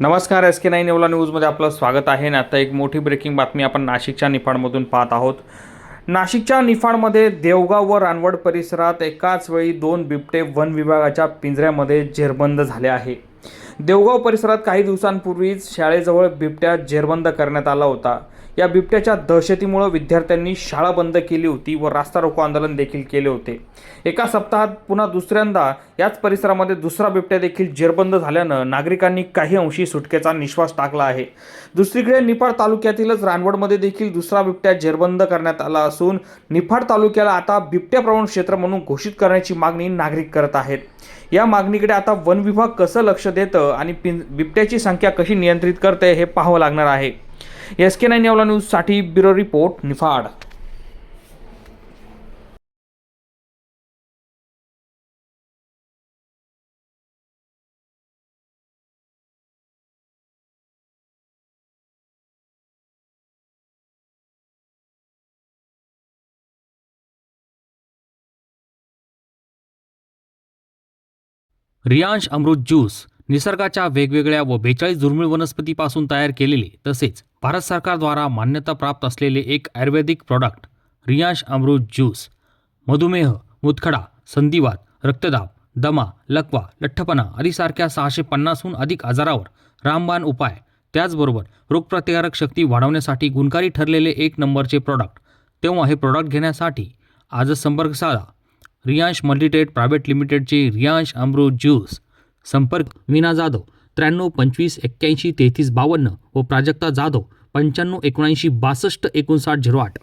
नमस्कार S K nine नेवला न्यूजमध्ये आपलं स्वागत आहे. आणि आता एक मोठी ब्रेकिंग बातमी आपण नाशिकच्या निफाडमधून पाहत आहोत. नाशिकच्या निफाडमध्ये देवगाव व रानवड परिसरात एकाच वेळी दोन बिबटे वन विभागाच्या पिंजऱ्यामध्ये जेरबंद झाले आहे. देवगाव परिसरात काही दिवसांपूर्वीच शाळेजवळ बिबट्या जेरबंद करण्यात आला होता. या बिबट्याच्या दहशतीमुळं विद्यार्थ्यांनी शाळा बंद केली होती व रास्ता रोको आंदोलन देखील केले होते. एका सप्ताहात पुन्हा दुसऱ्यांदा याच परिसरामध्ये दुसरा बिबट्या देखील जेरबंद झाल्यानं नागरिकांनी काही अंशी सुटकेचा निश्वास टाकला आहे. दुसरीकडे निफाड तालुक्यातीलच रानवडमध्ये देखील दुसरा बिबट्या जेरबंद करण्यात आला असून निफाड तालुक्याला आता बिबट्या प्रवण क्षेत्र म्हणून घोषित करण्याची मागणी नागरिक करत आहेत. या मागणीकडे आता वन विभाग कसं लक्ष देतं आणि पिं बिबट्याची संख्या कशी नियंत्रित करते हे पाहावं लागणार आहे. एस के नाईन यावला न्यूजसाठी bureau report Niphad. Riyansh Amrit juice निसर्गाच्या वेगवेगळ्या व बेचाळीस दुर्मिळ वनस्पतीपासून तयार केलेले तसेच भारत सरकारद्वारा मान्यता प्राप्त असलेले एक आयुर्वेदिक प्रॉडक्ट रियांश अमृत ज्यूस मधुमेह मुतखडा संधिवात रक्तदाब दमा लकवा लठ्ठपणा आदीसारख्या सहाशे पन्नासहून अधिक आजारावर रामबाण उपाय त्याचबरोबर रोगप्रतिकारक शक्ती वाढवण्यासाठी गुणकारी ठरलेले एक नंबरचे प्रॉडक्ट तेव्हा हे प्रॉडक्ट घेण्यासाठी आजच संपर्क साधा रियांश मल्टीटेट प्रायव्हेट लिमिटेडचे रियांश अमृत ज्यूस संपर्क मीना जाधव त्र्याण्णव पंचवीस एक्क्याऐंशी तेहतीस बावन्न व प्राजक्ता जाधव पंच्याण्णव एकोणऐंशी बासष्ट एकोणसाठ झिरो आठ.